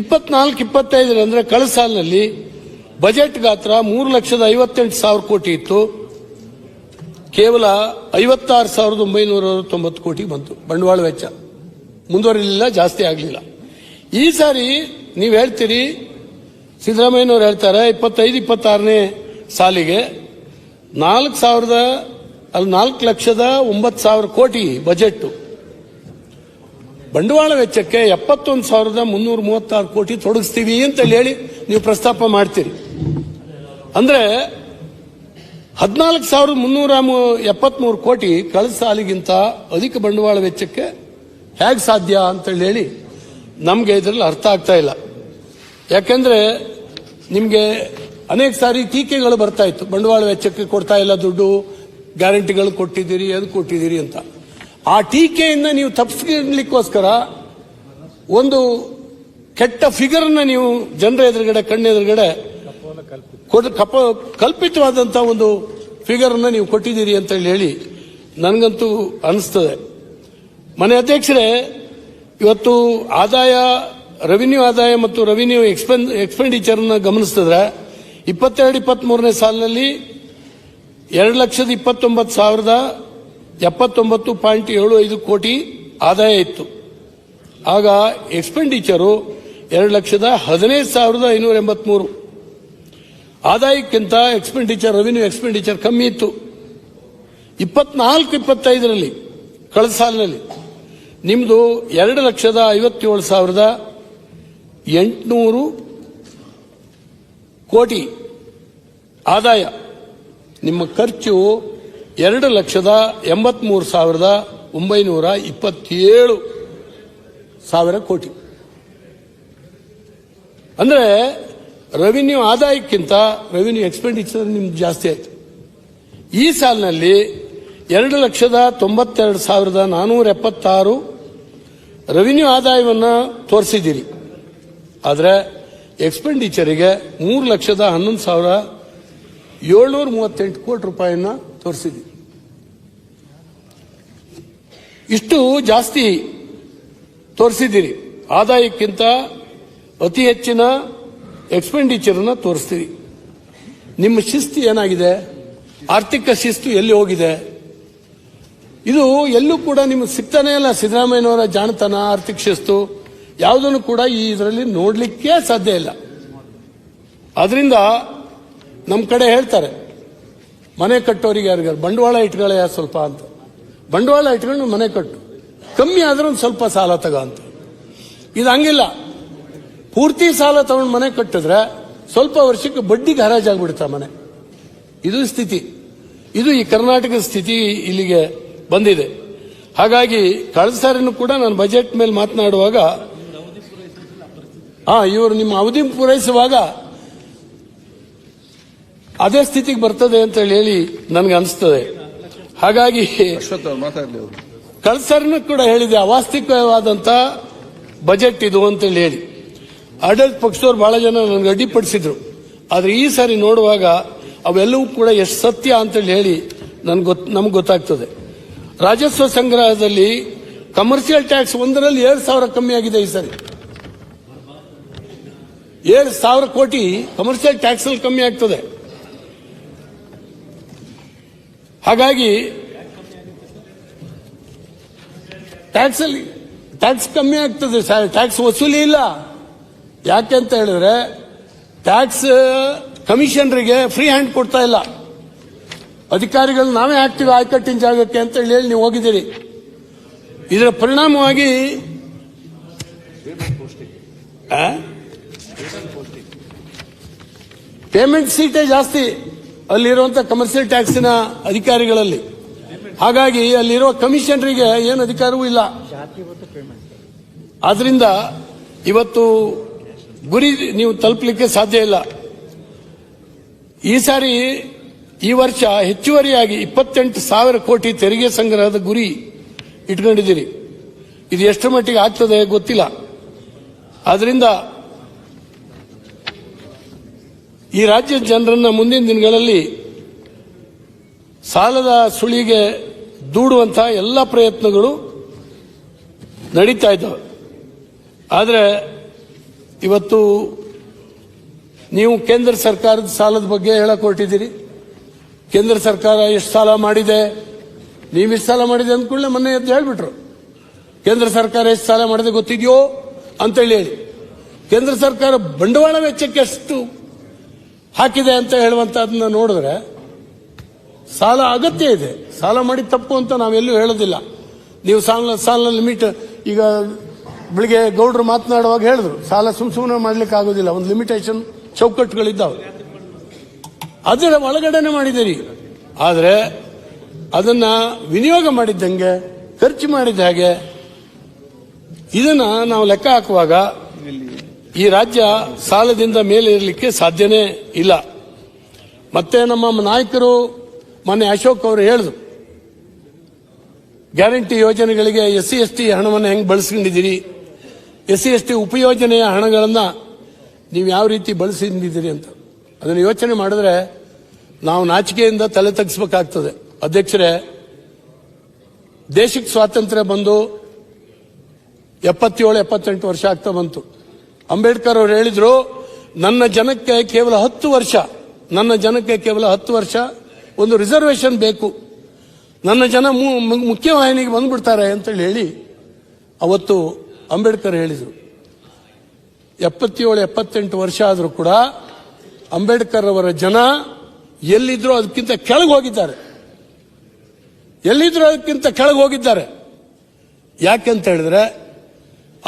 ಇಪ್ಪತ್ನಾಲ್ಕು ಇಪ್ಪತ್ತೈದರ ಅಂದ್ರೆ ಕಳೆದ ಸಾಲಿನಲ್ಲಿ ಬಜೆಟ್ ಗಾತ್ರ ಮೂರು ಲಕ್ಷದ ಐವತ್ತೆಂಟು ಸಾವಿರ ಕೋಟಿ ಇತ್ತು. ಕೇವಲ ಐವತ್ತಾರು ಸಾವಿರದ ಒಂಬೈನೂರ ತೊಂಬತ್ತು ಕೋಟಿ ಬಂತು. ಬಂಡವಾಳ ವೆಚ್ಚ. ಮುಂದುವರಿಲಿಲ್ಲ, ಜಾಸ್ತಿ ಆಗಲಿಲ್ಲ. ಈ ಸಾರಿ ನೀವು ಹೇಳ್ತೀರಿ, ಸಿದ್ದರಾಮಯ್ಯನವ್ರು ಹೇಳ್ತಾರೆ, ಇಪ್ಪತ್ತೈದು, ಇಪ್ಪತ್ತಾರನೇ ಸಾಲಿಗೆ ನಾಲ್ಕು ಸಾವಿರದ, ಅಲ್ಲಿ ನಾಲ್ಕು ಲಕ್ಷದ ಒಂಬತ್ತು ಸಾವಿರ ಕೋಟಿ ಬಜೆಟ್ ಬಂಡವಾಳ ವೆಚ್ಚಕ್ಕೆ ಎಪ್ಪತ್ತೊಂದು ಸಾವಿರದ ಮುನ್ನೂರ ಮೂವತ್ತಾರು ಕೋಟಿ ತೊಡಗಿಸ್ತೀವಿ ಅಂತ ಹೇಳಿ ನೀವು ಪ್ರಸ್ತಾಪ ಮಾಡ್ತೀರಿ. ಅಂದ್ರೆ ಹದಿನಾಲ್ಕು ಸಾವಿರದ ಮುನ್ನೂರ ಎಪ್ಪತ್ಮೂರು ಕೋಟಿ ಕಳೆದ ಸಾಲಿಗಿಂತ ಅಧಿಕ ಬಂಡವಾಳ ವೆಚ್ಚಕ್ಕೆ ಹೇಗೆ ಸಾಧ್ಯ ಅಂತ ಹೇಳಿ ನಮಗೆ ಇದರಲ್ಲಿ ಅರ್ಥ ಆಗ್ತಾ ಇಲ್ಲ. ಯಾಕೆಂದ್ರೆ ನಿಮಗೆ ಅನೇಕ ಸಾರಿ ಟೀಕೆಗಳು ಬರ್ತಾ ಇತ್ತು. ಬಂಡವಾಳ ವೆಚ್ಚಕ್ಕೆ ಕೊಡ್ತಾ ಇಲ್ಲ ದುಡ್ಡು, ಗ್ಯಾರಂಟಿಗಳು ಕೊಟ್ಟಿದ್ದೀರಿ, ಅದು ಕೊಟ್ಟಿದ್ದೀರಿ ಅಂತ. ಆ ಟೀಕೆಯಿಂದ ನೀವು ತಪ್ಪಿಸ್ಲಿಕ್ಕೋಸ್ಕರ ಒಂದು ಕೆಟ್ಟ ಫಿಗರ್ನ ನೀವು ಜನರ ಎದುರುಗಡೆ ಕಣ್ಣೆದುರುಗಡೆ ಎದುರುಗಡೆ ಕಪ, ಕಲ್ಪಿತವಾದಂತ ಒಂದು ಫಿಗರ್ ಅನ್ನ ನೀವು ಕೊಟ್ಟಿದ್ದೀರಿ ಅಂತ ಹೇಳಿ ನನಗಂತೂ ಅನಿಸ್ತದೆ. ಮನೆ ಅಧ್ಯಕ್ಷರೇ, ಇವತ್ತು ಆದಾಯ ರೆವಿನ್ಯೂ ಆದಾಯ ಮತ್ತು ರೆವಿನ್ಯೂ ಎಕ್ಸ್ಪೆನ್ ಎಕ್ಸ್ಪೆಂಡಿಚರ್ ಗಮನಿಸಿದ್ರೆ ಇಪ್ಪತ್ತೆರಡು, ಇಪ್ಪತ್ಮೂರನೇ ಸಾಲಿನಲ್ಲಿ ಎರಡು ಲಕ್ಷದ ಇಪ್ಪತ್ತೊಂಬತ್ತು ಸಾವಿರದ ಎಪ್ಪತ್ತೊಂಬತ್ತು ಪಾಯಿಂಟ್ ಏಳು ಐದು ಕೋಟಿ ಆದಾಯ ಇತ್ತು. ಆಗ ಎಕ್ಸ್ಪೆಂಡಿಚರು ಎರಡು ಲಕ್ಷದ ಹದಿನೈದು ಸಾವಿರದ ಐನೂರ ಎಂಬತ್ಮೂರು. ಆದಾಯಕ್ಕಿಂತ ಎಕ್ಸ್ಪೆಂಡಿಚರ್ ರೆವಿನ್ಯೂ ಎಕ್ಸ್ಪೆಂಡಿಚರ್ ಕಮ್ಮಿ ಇತ್ತು. ಇಪ್ಪತ್ನಾಲ್ಕು, ಇಪ್ಪತ್ತೈದರಲ್ಲಿ, ಕಳೆದ ಸಾಲಿನಲ್ಲಿ ನಿಮ್ಮದು ಎರಡು ಲಕ್ಷದ ಐವತ್ತೇಳು ಸಾವಿರದ ಎಂಟುನೂರು ಕೋಟಿ ಆದಾಯ. ನಿಮ್ಮ ಖರ್ಚು ಎರಡು ಲಕ್ಷದ ಎಂಬತ್ಮೂರು ಸಾವಿರದ ಒಂಬೈನೂರ ಇಪ್ಪತ್ತೇಳು ಸಾವಿರ ಕೋಟಿ. ಅಂದ್ರೆ ರೆವಿನ್ಯೂ ಆದಾಯಕ್ಕಿಂತ ರೆವಿನ್ಯೂ ಎಕ್ಸ್ಪೆಂಡಿಚರ್ ನಿಮ್ದು ಜಾಸ್ತಿ ಆಯಿತು. ಈ ಸಾಲಿನಲ್ಲಿ ಎರಡು ಲಕ್ಷದ ತೊಂಬತ್ತೆರಡು ಸಾವಿರದ ನಾನ್ನೂರ ಎಪ್ಪತ್ತಾರು ರೆವಿನ್ಯೂ ಆದಾಯವನ್ನು ತೋರಿಸಿದ್ದೀರಿ. ಆದರೆ ಎಕ್ಸ್ಪೆಂಡಿಚರಿಗೆ ಮೂರು ಲಕ್ಷದ ಹನ್ನೊಂದು ಸಾವಿರ ಏಳ್ನೂರ ಮೂವತ್ತೆಂಟು ಕೋಟಿ ರೂಪಾಯಿಯನ್ನ ತೋರಿಸಿದ್ದೀರಿ ಇಷ್ಟು ಜಾಸ್ತಿ ತೋರಿಸಿದ್ದೀರಿ. ಆದಾಯಕ್ಕಿಂತ ಅತಿ ಹೆಚ್ಚಿನ ಎಕ್ಸ್ಪೆಂಡಿಚರ್ನ ತೋರಿಸ್ತೀರಿ. ನಿಮ್ಮ ಶಿಸ್ತು ಏನಾಗಿದೆ? ಆರ್ಥಿಕ ಶಿಸ್ತು ಎಲ್ಲಿ ಹೋಗಿದೆ? ಇದು ಎಲ್ಲೂ ಕೂಡ ನಿಮಗೆ ಸಿಗ್ತಾನೆ ಇಲ್ಲ. ಸಿದ್ದರಾಮಯ್ಯನವರ ಜಾಣತನ, ಆರ್ಥಿಕ ಶಿಸ್ತು ಯಾವುದನ್ನು ಕೂಡ ಈ ಇದರಲ್ಲಿ ನೋಡಲಿಕ್ಕೆ ಸಾಧ್ಯ ಇಲ್ಲ. ಆದ್ರಿಂದ ನಮ್ಮ ಕಡೆ ಹೇಳ್ತಾರೆ ಮನೆ ಕಟ್ಟೋರಿಗೆ ಯಾರಿಗಾರು ಬಂಡವಾಳ ಇಟ್ಕೊಳ್ಳೆ ಸ್ವಲ್ಪ ಅಂತ? ಬಂಡವಾಳ ಇಟ್ಕೊಂಡು ಮನೆ ಕಟ್ಟು. ಕಮ್ಮಿ ಆದ್ರೆ ಸ್ವಲ್ಪ ಸಾಲ ತಗ ಅಂತ. ಇದು ಹಂಗಿಲ್ಲ. ಪೂರ್ತಿ ಸಾಲ ತಗೊಂಡು ಮನೆ ಕಟ್ಟಿದ್ರೆ ಸ್ವಲ್ಪ ವರ್ಷಕ್ಕೆ ಬಡ್ಡಿಗೆ ಹರಾಜಾಗ್ಬಿಡುತ್ತ ಮನೆ. ಇದು ಸ್ಥಿತಿ. ಇದು ಈ ಕರ್ನಾಟಕದ ಸ್ಥಿತಿ ಇಲ್ಲಿಗೆ ಬಂದಿದೆ. ಹಾಗಾಗಿ ಕಳೆದ ಸಾರಿನೂ ಕೂಡ ನಾನು ಬಜೆಟ್ ಮೇಲೆ ಮಾತನಾಡುವಾಗ ಹಾ ಇವರು ನಿಮ್ಮ ಅವಧಿ ಪೂರೈಸುವಾಗ ಅದೇ ಸ್ಥಿತಿಗೆ ಬರ್ತದೆ ಅಂತ ಹೇಳಿ ನನಗೆ ಅನಿಸ್ತದೆ. ಹಾಗಾಗಿ ಕಳ್ಸರ್ನ ಕೂಡ ಹೇಳಿದೆ ಅವಾಸ್ತವಿಕವಾದಂತ ಬಜೆಟ್ ಇದು ಅಂತೇಳಿ ಹೇಳಿ ಆಡಳಿತ ಪಕ್ಷದವ್ರು ಬಹಳ ಜನ ನನಗೆ ಅಡ್ಡಿಪಡಿಸಿದ್ರು. ಆದ್ರೆ ಈ ಸಾರಿ ನೋಡುವಾಗ ಅವೆಲ್ಲವೂ ಕೂಡ ಎಷ್ಟು ಸತ್ಯ ಅಂತೇಳಿ ಹೇಳಿ ನನ್ಗೆ ಗೊತ್ತ ನಮ್ಗೆ ಗೊತ್ತಾಗ್ತದೆ. ರಾಜಸ್ವ ಸಂಗ್ರಹದಲ್ಲಿ ಕಮರ್ಷಿಯಲ್ ಟ್ಯಾಕ್ಸ್ ಒಂದರಲ್ಲಿ ಏಳು ಸಾವಿರ ಕಮ್ಮಿ ಆಗಿದೆ ಈ ಸಾರಿ. ಏಳು ಸಾವಿರ ಕೋಟಿ ಕಮರ್ಷಿಯಲ್ ಟ್ಯಾಕ್ಸ್ ಅಲ್ಲಿ ಕಮ್ಮಿ ಆಗ್ತದೆ. ಹಾಗಾಗಿ ಟ್ಯಾಕ್ಸ್ ಅಲ್ಲಿ ಟ್ಯಾಕ್ಸ್ ಕಮ್ಮಿ ಆಗ್ತದೆ ಟ್ಯಾಕ್ಸ್ ವಸೂಲಿ ಇಲ್ಲ. ಯಾಕೆ ಅಂತ ಹೇಳಿದ್ರೆ ಟ್ಯಾಕ್ಸ್ ಕಮಿಷನರಿಗೆ ಫ್ರೀ ಹ್ಯಾಂಡ್ ಕೊಡ್ತಾ ಇಲ್ಲ. ಅಧಿಕಾರಿಗಳು, ನಾವೇ ಹಾಕ್ತೀವಿ ಆಯ್ಕಟ್ಟಿನ ಜಾಗಕ್ಕೆ ಅಂತ ಹೇಳಿ ನೀವು ಹೋಗಿದ್ದೀರಿ. ಇದರ ಪರಿಣಾಮವಾಗಿ ಪೇಮೆಂಟ್ ಸೀಟೇ ಜಾಸ್ತಿ. ಅಲ್ಲಿರುವಂತ ಕಮರ್ಷಿಯಲ್ ಟ್ಯಾಕ್ಸಿನ ಅಧಿಕಾರಿಗಳಲ್ಲಿ. ಹಾಗಾಗಿ ಅಲ್ಲಿರುವ ಕಮಿಷನರಿಗೆ ಏನು ಅಧಿಕಾರವೂ ಇಲ್ಲ. ಆದ್ರಿಂದ ಇವತ್ತು ಗುರಿ ನೀವು ತಲುಪಲಿಕ್ಕೆ ಸಾಧ್ಯ ಇಲ್ಲ. ಈ ಸಾರಿ ಈ ವರ್ಷ ಹೆಚ್ಚುವರಿಯಾಗಿ ಇಪ್ಪತ್ತೆಂಟು ಸಾವಿರ ಕೋಟಿ ತೆರಿಗೆ ಸಂಗ್ರಹದ ಗುರಿ ಇಟ್ಕೊಂಡಿದ್ದೀರಿ. ಇದು ಎಷ್ಟು ಮಟ್ಟಿಗೆ ಆಗ್ತದೆ ಗೊತ್ತಿಲ್ಲ. ಆದ್ರಿಂದ ಈ ರಾಜ್ಯದ ಜನರನ್ನ ಮುಂದಿನ ದಿನಗಳಲ್ಲಿ ಸಾಲದ ಸುಳಿಗೆ ದೂಡುವಂತಹ ಎಲ್ಲ ಪ್ರಯತ್ನಗಳು ನಡೀತಾ ಇದ್ದಾವೆ. ಆದರೆ ಇವತ್ತು ನೀವು ಕೇಂದ್ರ ಸರ್ಕಾರದ ಸಾಲದ ಬಗ್ಗೆ ಹೇಳಕ್ ಹೊರಟಿದ್ದೀರಿ ಕೇಂದ್ರ ಸರ್ಕಾರ ಎಷ್ಟು ಸಾಲ ಮಾಡಿದೆ? ನೀವು ಎಷ್ಟು ಸಾಲ ಮಾಡಿದೆ ಅಂದ್ಕೊಳ್ಳೆ ಮೊನ್ನೆ ಎದ್ದು ಹೇಳ್ಬಿಟ್ರು. ಕೇಂದ್ರ ಸರ್ಕಾರ ಎಷ್ಟು ಸಾಲ ಮಾಡಿದೆ ಗೊತ್ತಿದೆಯೋ ಅಂತೇಳಿ ಹೇಳಿ. ಕೇಂದ್ರ ಸರ್ಕಾರ ಬಂಡವಾಳ ವೆಚ್ಚಕ್ಕೆ ಎಷ್ಟು ಹಾಕಿದೆ ಅಂತ ಹೇಳುವಂತದನ್ನ ನೋಡಿದ್ರೆ ಸಾಲ ಅಗತ್ಯ ಇದೆ. ಸಾಲ ಮಾಡಿ ತಪ್ಪು ಅಂತ ನಾವೆಲ್ಲೂ ಹೇಳೋದಿಲ್ಲ. ನೀವು ಸಾಲ ಸಾಲ ಲಿಮಿಟ್, ಈಗ ಬೆಳಿಗ್ಗೆ ಗೌಡ್ರು ಮಾತನಾಡುವಾಗ ಹೇಳಿದ್ರು, ಸಾಲ ಸುಮ್ ಸುಮ್ಮನೆ ಮಾಡ್ಲಿಕ್ಕೆ ಆಗೋದಿಲ್ಲ, ಒಂದು ಲಿಮಿಟೇಷನ್ ಚೌಕಟ್ಟುಗಳಿದ್ದಾವೆ. ಅದರ ಒಳಗಡೆನೆ ಮಾಡಿದಿರಿ ಆದರೆ ಅದನ್ನ ವಿನಿಯೋಗ ಮಾಡಿದ್ದಂಗೆ, ಖರ್ಚು ಮಾಡಿದ ಹಾಗೆ ಇದನ್ನ ನಾವು ಲೆಕ್ಕ ಹಾಕುವಾಗ ಈ ರಾಜ್ಯ ಸಾಲದಿಂದ ಮೇಲೆ ಇರಲಿಕ್ಕೆ ಸಾಧ್ಯನೇ ಇಲ್ಲ. ಮತ್ತೆ ನಮ್ಮ ನಾಯಕರು ಮೊನ್ನೆ ಅಶೋಕ್ ಅವರು ಹೇಳಿದ್ರು, ಗ್ಯಾರಂಟಿ ಯೋಜನೆಗಳಿಗೆ ಎಸ್ ಸಿ ಎಸ್ ಟಿ ಹಣವನ್ನು ಹೆಂಗೆ ಬಳಸ್ಕೊಂಡಿದ್ದೀರಿ? ಎಸ್ ಸಿ ಎಸ್ ಟಿ ಉಪಯೋಜನೆಯ ಹಣಗಳನ್ನು ನೀವು ಯಾವ ರೀತಿ ಬಳಸಿದ್ದೀರಿ ಅಂತ. ಅದನ್ನು ಯೋಚನೆ ಮಾಡಿದ್ರೆ ನಾವು ನಾಚಿಕೆಯಿಂದ ತಲೆ ತಗ್ಸ್ಬೇಕಾಗ್ತದೆ. ಅಧ್ಯಕ್ಷರೇ, ದೇಶಕ್ಕೆ ಸ್ವಾತಂತ್ರ್ಯ ಬಂದು ಎಪ್ಪತ್ತೇಳು, ಎಪ್ಪತ್ತೆಂಟು ವರ್ಷ ಆಗ್ತಾ ಬಂತು. ಅಂಬೇಡ್ಕರ್ ಅವರು ಹೇಳಿದ್ರು, ನನ್ನ ಜನಕ್ಕೆ ಕೇವಲ ಹತ್ತು ವರ್ಷ, ನನ್ನ ಜನಕ್ಕೆ ಕೇವಲ ಹತ್ತು ವರ್ಷ, ಒಂದು ರಿಸರ್ವೇಶನ್ ಬೇಕು. ನನ್ನ ಜನ ಮುಖ್ಯವಾಹಿನಿಗೆ ಬಂದ್ಬಿಡ್ತಾರೆ ಅಂತೇಳಿ ಹೇಳಿ ಅವತ್ತು ಅಂಬೇಡ್ಕರ್ ಹೇಳಿದರು. ಎಪ್ಪತ್ತೇಳು, ಎಪ್ಪತ್ತೆಂಟು ವರ್ಷ ಆದರೂ ಕೂಡ ಅಂಬೇಡ್ಕರ್ ಅವರ ಜನ ಎಲ್ಲಿದ್ರು ಅದಕ್ಕಿಂತ ಕೆಳಗೆ ಹೋಗಿದ್ದಾರೆ. ಎಲ್ಲಿದ್ರು ಅದಕ್ಕಿಂತ ಕೆಳಗೆ ಹೋಗಿದ್ದಾರೆ. ಯಾಕೆಂತ ಹೇಳಿದ್ರೆ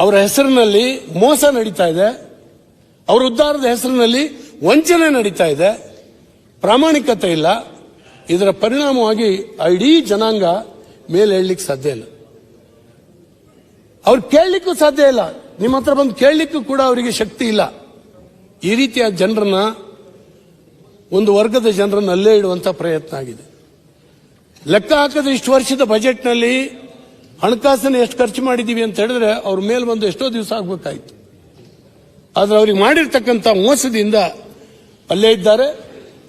ಅವರ ಹೆಸರಿನಲ್ಲಿ ಮೋಸ ನಡೀತಾ ಇದೆ. ಅವರ ಉದ್ಧಾರದ ಹೆಸರಿನಲ್ಲಿ ವಂಚನೆ ನಡೀತಾ ಇದೆ. ಪ್ರಾಮಾಣಿಕತೆ ಇಲ್ಲ. ಇದರ ಪರಿಣಾಮವಾಗಿ ಇಡೀ ಜನಾಂಗ ಮೇಲೆ ಹೇಳಲಿಕ್ಕೆ ಸಾಧ್ಯ ಇಲ್ಲ. ಅವ್ರು ಕೇಳಲಿಕ್ಕೂ ಸಾಧ್ಯ ಇಲ್ಲ. ನಿಮ್ಮ ಹತ್ರ ಬಂದು ಕೇಳಲಿಕ್ಕೂ ಕೂಡ ಅವರಿಗೆ ಶಕ್ತಿ ಇಲ್ಲ. ಈ ರೀತಿಯ ಜನರನ್ನ ಒಂದು ವರ್ಗದ ಜನರನ್ನ ಅಲ್ಲೇ ಇಡುವಂತ ಪ್ರಯತ್ನ ಆಗಿದೆ. ಲೆಕ್ಕ ಹಾಕದ ಇಷ್ಟು ವರ್ಷದ ಬಜೆಟ್ನಲ್ಲಿ ಹಣಕಾಸನ್ನು ಎಷ್ಟು ಖರ್ಚು ಮಾಡಿದೀವಿ ಅಂತ ಹೇಳಿದ್ರೆ ಅವ್ರ ಮೇಲೆ ಬಂದು ಎಷ್ಟೋ ದಿವಸ ಆಗ್ಬೇಕಾಯ್ತು. ಆದ್ರೆ ಅವ್ರಿಗೆ ಮಾಡಿರ್ತಕ್ಕಂಥ ಮೋಸದಿಂದ ಅಲ್ಲೇ ಇದ್ದಾರೆ.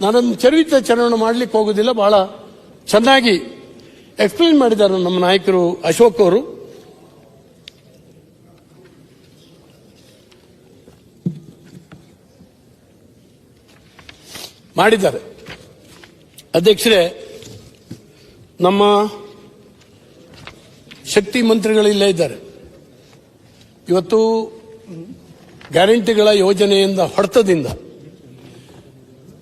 ನಾನೊಂದು ಚರಿತ್ರ ಚರಣ ಮಾಡ್ಲಿಕ್ಕೆ ಹೋಗೋದಿಲ್ಲ, ಬಹಳ ಚೆನ್ನಾಗಿ ಎಕ್ಸ್ಪ್ಲೇನ್ ಮಾಡಿದ್ದಾರೆ ನಮ್ಮ ನಾಯಕರು ಅಶೋಕ್ ಅವರು. ಮಾಡಿದ್ದಾರೆ. ಅಧ್ಯಕ್ಷರೇ, ನಮ್ಮ ಶಕ್ತಿ ಮಂತ್ರಿಗಳಿಲ್ಲೇ ಇದ್ದಾರೆ. ಇವತ್ತು ಗ್ಯಾರಂಟಿಗಳ ಯೋಜನೆಯಿಂದ ಹೊಡೆತದಿಂದ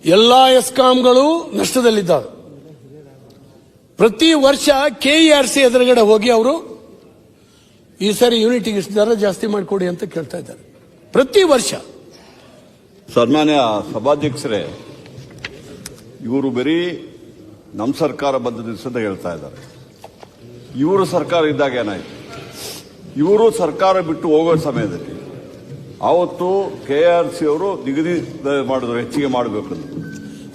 ಎಲ್ಲ ಎಸ್ಕಾಂಗಳು ನಷ್ಟದಲ್ಲಿದ್ದಾವೆ. ಪ್ರತಿ ವರ್ಷ ಕೆಇಆರ್ಸಿ ಎದುರುಗಡೆ ಹೋಗಿ ಅವರು, ಈ ಸಾರಿ ಯೂನಿಟಿಗೆ ದರ ಜಾಸ್ತಿ ಮಾಡಿಕೊಡಿ ಅಂತ ಕೇಳ್ತಾ ಇದ್ದಾರೆ. ಪ್ರತಿ ವರ್ಷ. ಸನ್ಮಾನ್ಯ ಸಭಾಧ್ಯಕ್ಷರೇ, ಇವರು ಬರೀ ನಮ್ಮ ಸರ್ಕಾರ ಬಂದ ದಿವಸದ ಹೇಳ್ತಾ ಇದ್ದಾರೆ. ಇವರು ಸರ್ಕಾರ ಇದ್ದಾಗ ಏನಾಯ್ತು? ಇವರು ಸರ್ಕಾರ ಬಿಟ್ಟು ಹೋಗೋ ಸಮಯದಲ್ಲಿ ಆವತ್ತು ಕೆ ಆರ್ ಸಿ ಅವರು ನಿಗದಿ ಮಾಡಿದ್ರು ಹೆಚ್ಚಿಗೆ ಮಾಡಬೇಕು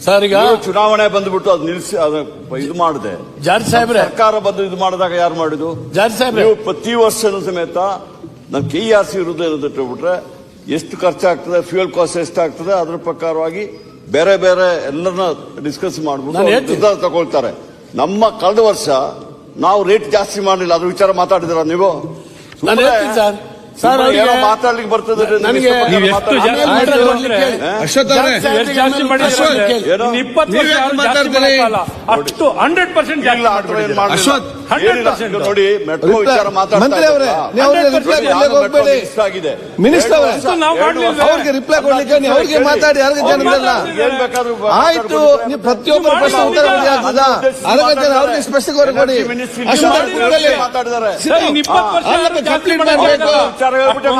ಸರ್ ಈಗ ಚುನಾವಣೆ ಬಂದ್ಬಿಟ್ಟು ಅದು ನಿಲ್ಲಿಸಿ ಅದು ಇದು ಮಾಡಿದೆ. ಜಾರ್ಜ್ ಸಾಹೇಬ್ರೆ. ಸರ್ಕಾರ ಬಂದು ಇದು ಮಾಡಿದಾಗ ಯಾರು ಮಾಡಿದ್ದು? ಜಾರ್ಜ್ ಸಾಹೇಬ್ರೆ. ನೀವು ಪ್ರತಿ ವರ್ಷದ ಸಮೇತ ನಾನು ಕೆ ಆರ್ ಸಿ ವಿರುದ್ಧ ಏನಂತ ಹೇಳ್ಬಿಟ್ರೆ ಎಷ್ಟು ಖರ್ಚಾಗ್ತದೆ ಫ್ಯೂಯಲ್ ಕಾಸ್ಟ್ ಎಷ್ಟಾಗ್ತದೆ ಅದ್ರ ಪ್ರಕಾರವಾಗಿ ಬೇರೆ ಬೇರೆ ಎಲ್ಲರನ್ನ ಡಿಸ್ಕಸ್ ಮಾಡ್ಬಿಟ್ಟು. ನಿರ್ಧಾರ ತಗೊಳ್ತಾರೆ. ನಮ್ಮ ಕಳೆದ ವರ್ಷ ನಾವು ರೇಟ್ ಜಾಸ್ತಿ ಮಾಡಲಿಲ್ಲ ಅದ್ರ ವಿಚಾರ ಮಾತಾಡಿದ್ರ ನೀವು? ನಾನು ಹೇಳ್ತೀನಿ ಸರ್. ಸರ್ ಅವರಿಗೆ ಮಾತಾಡ್ಲಿಕ್ಕೆ ಬರ್ತದೆ ನನಗೆ ನೀವು ಎಷ್ಟು ಜನ ಆಮೇಲೆ ಆಯ್ತು, ಅಶ್ವಥ್ ಅವರೇ, ಜಾಸ್ತಿ ಸಾಹೇಬ್ರಿಗೆ ಮಾಡಿದ್ರೆ ಆಮೇಲೆ ಕೇಳಿ. ಏನೋ? ಇನ್ನು ಇಪ್ಪತ್ತು ವರ್ಷ ನೀವೇ ಯಾರು ಜಾಸ್ತಿ ಮಾತಾಡ್ತೀರಿ? ಮಾಡಕ್ಕಾಗಲ್ಲ. ಅಷ್ಟು ಹಂಡ್ರೆಡ್ ಪರ್ಸೆಂಟ್ ಜಾಸ್ತಿ ಇಲ್ಲ, ಆ ಥರ ಏನ್ ಮಾಡ್ಬಿಟ್ಟಿದ್ದೀರಾ. ಮಾಡ್ಲಿಲ್ಲ. ಅಶ್ವಥ್, 100% ನೋಡಿ ಮೆಟ್ರೋ ವಿಚಾರ ಅವ್ರಿಗೆ ರಿಪ್ಲೈ ಕೊಡ್ಲಿಕ್ಕೆ ಮಿನಿಸ್ಟರ್? ಅವ್ರಿಗೆ ರಿಪ್ಲೈ ಕೊಡ್ಲಿಕ್ಕೆ ನೀವು ಅವ್ರಿಗೆ ಮಾತಾಡಿ ಯಾರಿಗೆ ಜನರಲ್ಲ ಆಯ್ತು ನೀವು ಪ್ರತಿಯೊಬ್ಬರ ಪ್ರಶ್ನೆ ಉತ್ತರ ಕೊಡಿ ಆಗ್ತದಾ ಅರವತ್ತು ಜನ ಅವ್ರಿಗೆ ಸ್ಪಷ್ಟವಾಗಿ ಕೊಡಿ. ಅಶ್ವಥ್ ಮಾತಾಡಿದ್ದಾರೆ. ಮಾಡ್ಬೇಕು. ವಿಚಾರ ಹೇಳ್ಬಿಟ್ಟೆ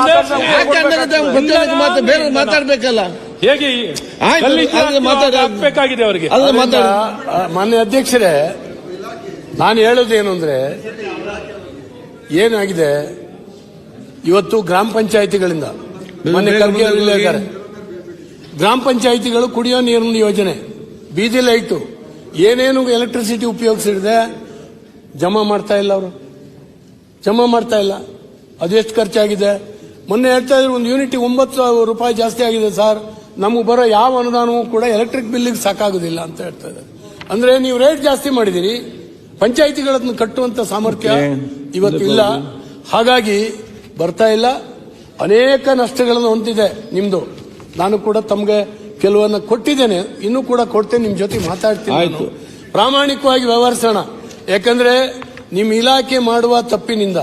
ಬೇರೆ ಮಾತಾಡ್ಬೇಕಲ್ಲ? ಹೇಗೆ ಈ ಆಯ್ತು, ಕಲ್ಲಿದ್ದು ಅದನ್ನ ಮಾತಾಡಿ. ಹಾಕ್ಬೇಕಾಗಿದೆ ಅವರಿಗೆ. ಮಾನ್ಯ ಅಧ್ಯಕ್ಷರೇ ನಾನು ಹೇಳೋದೇನು ಅಂದ್ರೆ ಏನಾಗಿದೆ? ಇವತ್ತು ಗ್ರಾಮ ಪಂಚಾಯಿತಿಗಳಿಂದ ಮೊನ್ನೆ ಖರ್ಗೆ ಅವರು ಇಲ್ಲೇ ಇದ್ದಾರೆ. ಗ್ರಾಮ ಪಂಚಾಯಿತಿಗಳು ಕುಡಿಯೋ ನೀರಿನ ಯೋಜನೆ ಬೀದಿ ಲೈಟು ಏನೇನು ಎಲೆಕ್ಟ್ರಿಸಿಟಿ ಉಪಯೋಗಿಸಿದೆ ಜಮಾ ಮಾಡ್ತಾ ಇಲ್ಲ ಅವರು? ಜಮಾ ಮಾಡ್ತಾ ಇಲ್ಲ. ಅದೆಷ್ಟು ಖರ್ಚಾಗಿದೆ? ಮೊನ್ನೆ ಹೇಳ್ತಾ ಇದ್ರೆ ಒಂದು ಯೂನಿಟ್ ಒಂಬತ್ತು ಸಾವಿರ ರೂಪಾಯಿ ಜಾಸ್ತಿ ಆಗಿದೆ ಸರ್ ನಮಗೆ ಬರೋ ಯಾವ ಅನುದಾನವೂ ಕೂಡ ಎಲೆಕ್ಟ್ರಿಕ್ ಬಿಲ್ಲಿಗೆ ಸಾಕಾಗೋದಿಲ್ಲ ಅಂತ ಹೇಳ್ತಾ ಇದ್ದಾರೆ. ಅಂದ್ರೆ ನೀವು ರೇಟ್ ಜಾಸ್ತಿ ಮಾಡಿದಿರಿ ಪಂಚಾಯಿತಿಗಳನ್ನು ಕಟ್ಟುವಂತ ಸಾಮರ್ಥ್ಯ ಇವತ್ತು ಇಲ್ಲ ಹಾಗಾಗಿ ಬರ್ತಾ ಇಲ್ಲ. ಅನೇಕ ನಷ್ಟಗಳನ್ನು ಹೊಂದಿದೆ ನಿಮ್ದು. ನಾನು ಕೂಡ ತಮಗೆ ಕೆಲವನ್ನ ಕೊಟ್ಟಿದ್ದೇನೆ. ಇನ್ನೂ ಕೂಡ ಕೊಡ್ತೇನೆ ನಿಮ್ ಜೊತೆ ಮಾತಾಡ್ತೀನಿ. ಪ್ರಾಮಾಣಿಕವಾಗಿ ವ್ಯವಹರಿಸೋಣ. ಯಾಕಂದ್ರೆ ನಿಮ್ಮ ಇಲಾಖೆ ಮಾಡುವ ತಪ್ಪಿನಿಂದ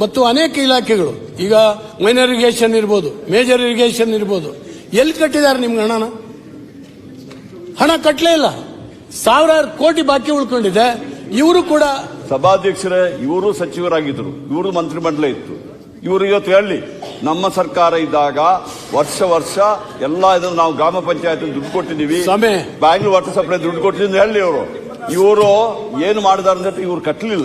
ಮತ್ತು ಅನೇಕ ಇಲಾಖೆಗಳು ಈಗ ಮೈನರ್ ಇರಿಗೇಷನ್ ಇರ್ಬೋದು ಮೇಜರ್ ಇರಿಗೇಷನ್ ಇರ್ಬೋದು ಎಲ್ಲಿ ಕಟ್ಟಿದ್ದಾರೆ ನಿಮ್ಗೆ ಹಣನ? ಹಣ ಕಟ್ಟಲೇ ಇಲ್ಲ. ಸಾವಿರಾರು ಕೋಟಿ ಬಾಕಿ ಉಳ್ಕೊಂಡಿದೆ. ಇವರು ಕೂಡ ಸಭಾಧ್ಯಕ್ಷರೇ ಇವರು ಸಚಿವರಾಗಿದ್ದರು ಇವರು ಮಂತ್ರಿಮಂಡಲ ಇತ್ತು. ಇವರು ಇವತ್ತು ಹೇಳಿ ನಮ್ಮ ಸರ್ಕಾರ ಇದ್ದಾಗ ವರ್ಷ ವರ್ಷ ಎಲ್ಲ ಇದನ್ನು ನಾವು ಗ್ರಾಮ ಪಂಚಾಯತ್ ದುಡ್ಡು ಕೊಟ್ಟಿದ್ದೀವಿ. ಬ್ಯಾಂಗ್ಳೂರ್ ವಾಟರ್ ಸಪ್ಲೈ ದುಡ್ಡು ಕೊಟ್ಟಿದ್ದೀನಿ ಹೇಳಿ ಇವರು. ಇವರು ಏನು ಮಾಡಿದಾರೆ ಅಂತ ಇವರು ಕಟ್ಟಲಿಲ್ಲ.